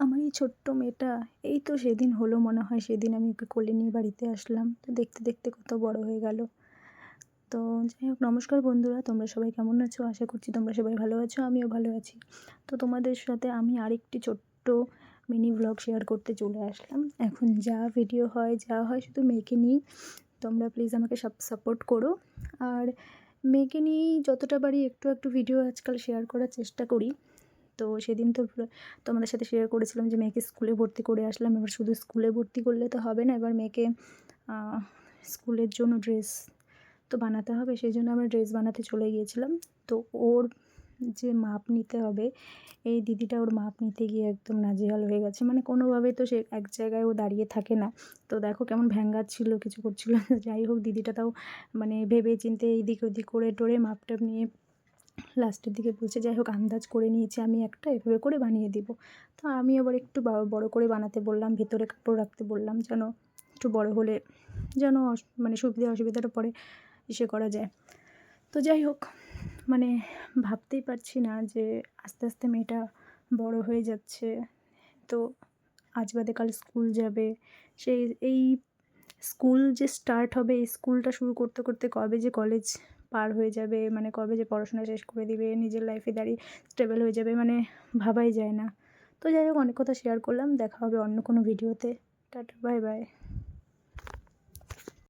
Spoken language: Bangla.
আমার এই ছোট্ট মেয়েটা, এই তো সেদিন হলো মনে হয়, সেদিন আমি ওকে কোলে নিয়ে বাড়িতে আসলাম। তো দেখতে দেখতে কত বড় হয়ে গেল। তো যাই হোক, নমস্কার বন্ধুরা, তোমরা সবাই কেমন আছো? আশা করছি তোমরা সবাই ভালো আছো, আমিও ভালো আছি। তো তোমাদের সাথে আমি আরেকটি ছোট্ট মিনি ব্লগ শেয়ার করতে চলে আসলাম। এখন যা ভিডিও হয়, যা হয় শুধু মেয়েকে নিয়েই। তোমরা প্লিজ আমাকে সব সাপোর্ট করো। আর মেয়েকে নিয়েই যতটা পারি একটু একটু ভিডিও আজকাল শেয়ার করার চেষ্টা করি। তো সেদিন তো তোমাদের সাথে শেয়ার করেছিলাম যে মেয়েকে স্কুলে ভর্তি করে আসলাম। এবার শুধু স্কুলে ভর্তি করলে তো হবে না, এবার মেয়েকে স্কুলের জন্য ড্রেস তো বানাতে হবে। সেই জন্য আমরা ড্রেস বানাতে চলে গিয়েছিলাম। তো ওর যে মাপ নিতে হবে, এই দিদিটা ওর মাপ নিতে গিয়ে একদম নাজেহাল হয়ে গেছে। মানে কোনোভাবে তো সে এক জায়গায় ও দাঁড়িয়ে থাকে না। তো দেখো কেমন ভ্যাঙ্গাচ্ছিল, কিছু করছিল যাই হোক, দিদিটা তাও মানে ভেবে চিন্তে এইদিক ওদিক করে টোরে মাপটাপ নিয়ে লাস্টের দিকে বলছে, যাই হোক, আন্দাজ করে নিয়েছি আমি একটা, এভাবে করে বানিয়ে দিব। তো আমি আবার একটু বড় করে বানাতে বললাম, ভেতরে কাপড় রাখতে বললাম, যেন একটু বড় হলে যেন মানে সুবিধা, অসুবিধাটা পরে ইসে করা যায়। তো যাই হোক মানে ভাবতেই পারছি না যে আস্তে আস্তে মেয়েটা বড় হয়ে যাচ্ছে। তো আজ বাদে কাল স্কুল যাবে। সেই, এই স্কুল যে স্টার্ট হবে, এই স্কুলটা শুরু করতে করতে কবে যে কলেজ পার হয়ে যাবে মানে কবে যে পড়াশোনা শেষ করে দিবে, নিজের লাইফে দাঁড়িয়ে স্টেবল হয়ে যাবে মানে ভাবাই যায় না। তো যাই হোক, অনেক কথা শেয়ার করলাম, দেখা হবে অন্য কোনো ভিডিওতে টাটা বাই বাই